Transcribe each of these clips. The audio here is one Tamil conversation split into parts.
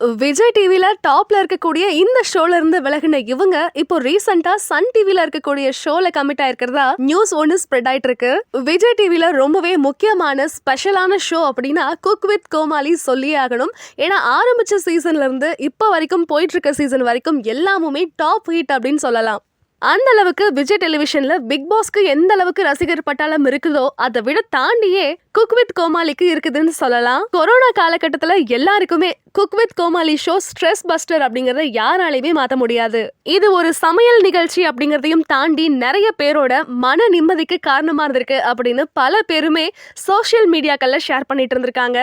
விஜய் டிவியில டாப்ல இருக்கக்கூடிய இந்த ஷோல இருந்து விலகின இவங்க இப்போ ரீசெண்டா சன் டிவில இருக்கக்கூடிய ஷோல கமிட் ஆயிருக்கிறதா நியூஸ் ஒன்னு ஸ்ப்ரெட் ஆயிட்டு இருக்கு விஜய் டிவில ரொம்பவே முக்கியமான ஸ்பெஷலான ஷோ அப்படின்னா குக் வித் கோமாளி சொல்லியே ஆகணும். ஏன்னா ஆரம்பிச்ச சீசன்ல இருந்து இப்போ வரைக்கும் போயிட்டு இருக்க சீசன் வரைக்கும் எல்லாமுமே டாப் ஹிட் அப்படின்னு சொல்லலாம். அந்த அளவுக்கு விஜய் டெலிவிஷன்ல பிக் பாஸ்க்கு எந்த அளவுக்கு ரசிகர் பட்டாளம் இருக்குதோ அதை விட தாண்டியே குக் வித் கோமாளிக்கு இருக்குதுன்னு சொல்லலாம். கொரோனா காலகட்டத்துல எல்லாருக்குமே cook with Comali show stress buster அப்படிங்கறத யாராலையுமே மாத்த முடியாது. இது ஒரு சமையல் நிகழ்ச்சி அப்படிங்கறதையும் தாண்டி நிறைய பேரோட மன நிம்மதிக்கு காரணமா இருந்திருக்கு அப்படின்னு பல பேருமே சோஷியல் மீடியாக்கள்ல ஷேர் பண்ணிட்டு இருந்திருக்காங்க.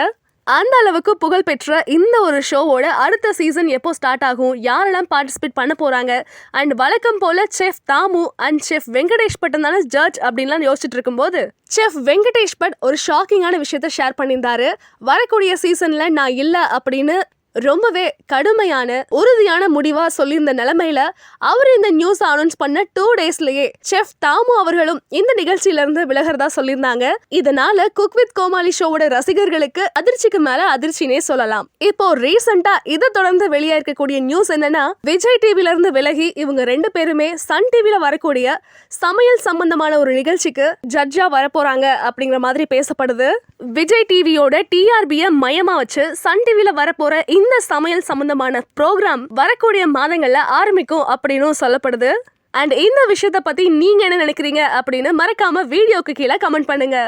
அந்த அளவுக்கு புகழ்பெற்ற இந்த ஒரு ஷோவோட அடுத்த சீசன் எப்போ ஸ்டார்ட் ஆகும்? யாரெல்லாம் பார்ட்டிசிபேட் பண்ண போகிறாங்க அண்ட் வழக்கம் போல chef Damu and chef Venkatesh but தானே ஜட்ஜ் அப்படின்லாம் யோசிச்சுட்டு இருக்கும்போது செஃப் வெங்கடேஷ் பட் ஒரு ஷாக்கிங்கான விஷயத்த ஷேர் பண்ணியிருந்தாரு. வரக்கூடிய சீசனில் நான் இல்லை அப்படின்னு ரொம்பவே கடுமையான உறுதியான முடிவா சொல்லியிருந்த நிலைமையில அவர் இந்த நியூஸ் அனௌன்ஸ் பண்ண டூ டேஸ்லயே செஃப் தாமு அவர்களும் இந்த நிகழ்ச்சியில இருந்து விலகிறதா சொல்லியிருந்தாங்க. இதனால குக் வித் கோமாளி ஷோவோட ரசிகர்களுக்கு அதிர்ச்சிக்கு மேல அதிர்ச்சினே சொல்லலாம். இப்போ ரீசெண்டா இதை தொடர்ந்து வெளியா இருக்கக்கூடிய நியூஸ் என்னன்னா விஜய் டிவில இருந்து விலகி இவங்க ரெண்டு பேருமே சன் டிவில வரக்கூடிய சமையல் சம்பந்தமான ஒரு நிகழ்ச்சிக்கு ஜட்ஜா வரப்போறாங்க அப்படிங்கிற மாதிரி பேசப்படுது. விஜய் டிவியோட டிஆர்பிய மையமா வச்சு சன் டிவில வரப்போற இந்த சமையல் சம்பந்தமான ப்ரோக்ராம் வரக்கூடிய மாதங்கள்ல ஆரம்பிக்கும் அப்படின்னு சொல்லப்படுது. அண்ட் இந்த விஷயத்தை பத்தி நீங்க என்ன நினைக்கிறீங்க அப்படின்னு மறக்காம வீடியோக்கு கீழே கமெண்ட் பண்ணுங்க.